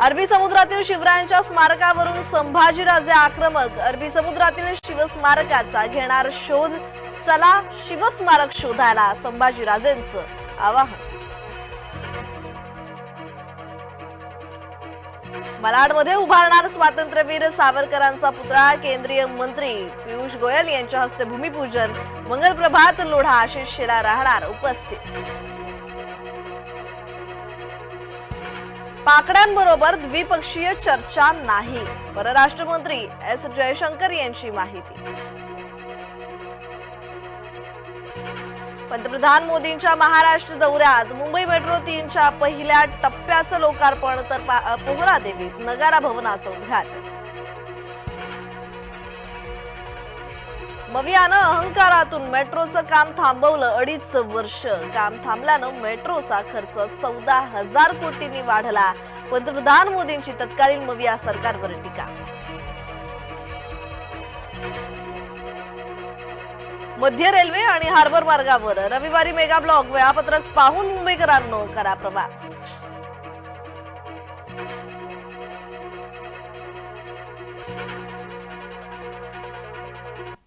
अरबी समुद्रातील शिवरायांच्या स्मारकावरून संभाजीराजे आक्रमक. अरबी समुद्रातील शिवस्मारकाचा घेणार शोध. चला शिवस्मारक शोधायला संभाजीराजेंचं आवाहन. मलाडमध्ये उभारणार स्वातंत्र्यवीर सावरकरांचा पुतळा केंद्रीय मंत्री पियुष गोयल यांच्या हस्ते भूमिपूजन. मंगलप्रभात लोढा आशिष शेला राहणार उपस्थित. पाकड्यांबरोबर द्विपक्षीय चर्चा नाही. परराष्ट्र मंत्री एस जयशंकर यांची माहिती. पंतप्रधान मोदींच्या महाराष्ट्र दौऱ्यात मुंबई मेट्रो तीनच्या पहिल्या टप्प्याचं लोकार्पण तर पा- नगारा भवनाचं उद्घाटन. मवियानं अहंकारातून मेट्रोचं काम थांबवलं अडीच वर्ष. काम थांबल्यानं मेट्रोचा खर्च चौदा हजार कोटींनी वाढला. पंतप्रधान मोदींची तत्कालीन मविया सरकारवर टीका. मध्य रेल्वे आणि हार्बर मार्गावर रविवारी मेगा ब्लॉक वेळापत्रक पाहून मुंबईकरांनो करा प्रवास.